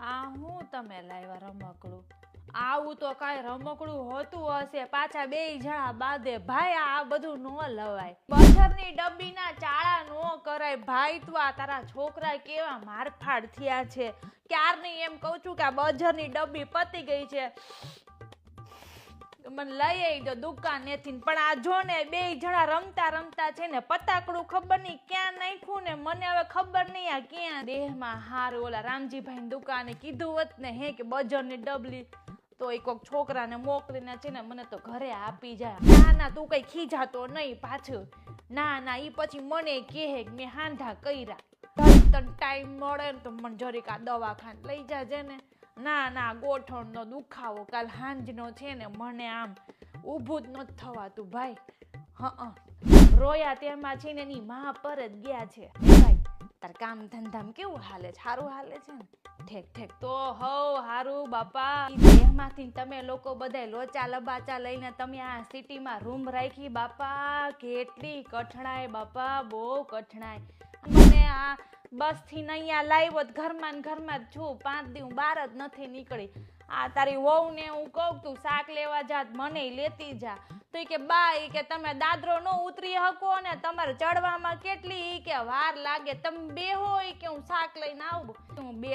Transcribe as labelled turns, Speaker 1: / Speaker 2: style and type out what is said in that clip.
Speaker 1: આ હું તમે લાવ્યા રમકડું? આવું તો કાંઈ રમકડું હોતું હશે. પાછા બે જણા બાંધે. ભાઈ, આ બધું નો લવાય. બજારની ડબ્બીના ચાળા નો કરાય. ભાઈ, તું આ તારા છોકરા કેવા મારફાડ થયા છે? ક્યારની એમ કહું છું કે આ બજરની ડબ્બી પતી ગઈ છે. મને લઈ આવી દો દુકાનેથી. પણ આ જો ને બે જણા રમતા રમતા છે ને, પતાકડું ખબર નહીં ક્યાં નાખ્યું ને મને હવે ખબર નહીં આ ક્યાં દેહમાં હાર ઓલા રામજીભાઈ દુકાને કીધું હોત ને હે કે બજારની ડબલી, તો એ કોક છોકરાને મોકલીને છે ને મને તો ઘરે આપી જાય. ના ના, તું કઈ ખીજાતો નહીં પાછું. ના ના, ઈ પછી મને કહે કે મેં હાંધા કર્યા. ટાઈમ મળે ને તો મને જરીક આ દવાખાને લઈ જાજે ને. ના ના, ગોઠણનો દુખાવો કાલ હાંજનો છે ને, મને આમ ઊભું જ નથી થવાતું ભાઈ. હં. રોયા તેમાં છે એની મા પર જ ગયા છે. તાર કામ ધંધામ કેવું હાલે છે? સારું હાલે છે ને? ઠેક ઠેક. તો હવ હારું, બાપા. દેહમાંથી તમે લોકો બધા લોચા લબાચા લઈને તમે આ સિટીમાં રૂમ રાખી, બાપા. કેટલી કઠણાય, બાપા. બહુ કઠણાય. મને આ બસથી અહીંયા લાવ્યો ઘરમાં ઘરમાં જ છું. પાંચ દિવસ બહાર જ નથી નીકળી. આ તારી વહુને હું કહું તું શાક લેવા જાત મને લેતી જા. તો કે, બા એ કે તમે દાદરો નો ઉતરી હકો ને તમારે ચડવામાં કેટલી કે વાર લાગે. તમે બે હોય કે હું શાક લઈને આવું. હું બે